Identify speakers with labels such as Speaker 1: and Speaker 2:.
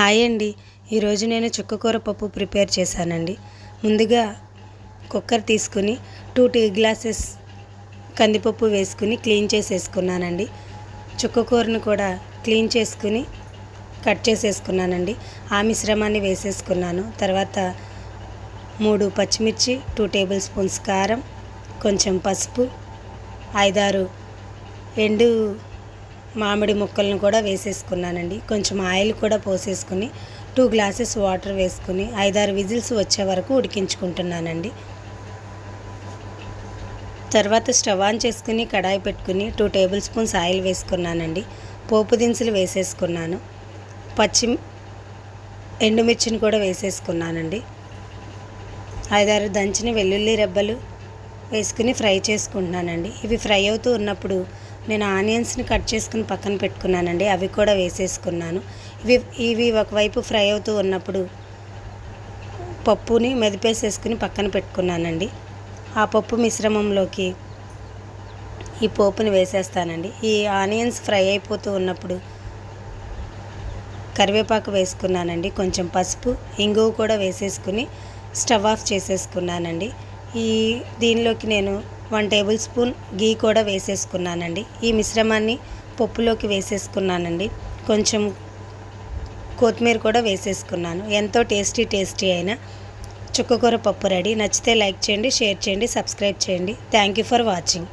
Speaker 1: Hi అండి. ఈరోజు నేను చుక్కకూర పప్పు ప్రిపేర్ చేశానండి. ముందుగా కుక్కర్ తీసుకుని టూ టీ గ్లాసెస్ కందిపప్పు వేసుకుని క్లీన్ చేసేసుకున్నానండి. చుక్కకూరను కూడా క్లీన్ చేసుకుని కట్ చేసేసుకున్నానండి. ఆ మిశ్రమాన్ని వేసేసుకున్నాను. తర్వాత మూడు పచ్చిమిర్చి టూ టేబుల్ స్పూన్స్ కారం కొంచెం పసుపు ఐదారు ఎండు మామిడి ముక్కలను కూడా వేసేసుకున్నానండి. కొంచెం ఆయిల్ కూడా పోసేసుకుని టూ గ్లాసెస్ వాటర్ వేసుకుని ఐదారు విజిల్స్ వచ్చే వరకు ఉడికించుకుంటున్నానండి. తర్వాత స్టవ్ ఆన్ చేసుకుని కడాయి పెట్టుకుని టూ టేబుల్ స్పూన్స్ ఆయిల్ వేసుకున్నానండి. పోపు దినుసులు వేసేసుకున్నాను. పచ్చి ఎండుమిర్చిని కూడా వేసేసుకున్నానండి. ఐదారు దంచిన వెల్లుల్లి రెబ్బలు వేసుకుని ఫ్రై చేసుకుంటున్నానండి. ఇవి ఫ్రై అవుతూ ఉన్నప్పుడు నేను ఆనియన్స్ని కట్ చేసుకుని పక్కన పెట్టుకున్నానండి అవి కూడా వేసేసుకున్నాను. ఇవి ఇవి ఒకవైపు ఫ్రై అవుతూ ఉన్నప్పుడు పప్పుని మెదిపేసేసుకుని పక్కన పెట్టుకున్నానండి. ఆ పప్పు మిశ్రమంలోకి ఈ పోపుని వేసేస్తానండి. ఈ ఆనియన్స్ ఫ్రై అయిపోతూ ఉన్నప్పుడు కరివేపాకు వేసుకున్నానండి కొంచెం పసుపు ఇంగువ కూడా వేసేసుకుని స్టవ్ ఆఫ్ చేసేసుకున్నానండి. ఈ దీనిలోకి నేను వన్ టేబుల్ స్పూన్ గీ కూడా వేసేసుకున్నానండి. ఈ మిశ్రమాన్ని పప్పులోకి వేసేసుకున్నానండి. కొంచెం కొత్తిమీర కూడా వేసేసుకున్నాను. ఎంతో టేస్టీ టేస్టీ అయిన చుక్కకూర పప్పు రెడీ. నచ్చితే లైక్ చేయండి షేర్ చేయండి సబ్స్క్రైబ్ చేయండి. Thank you for watching.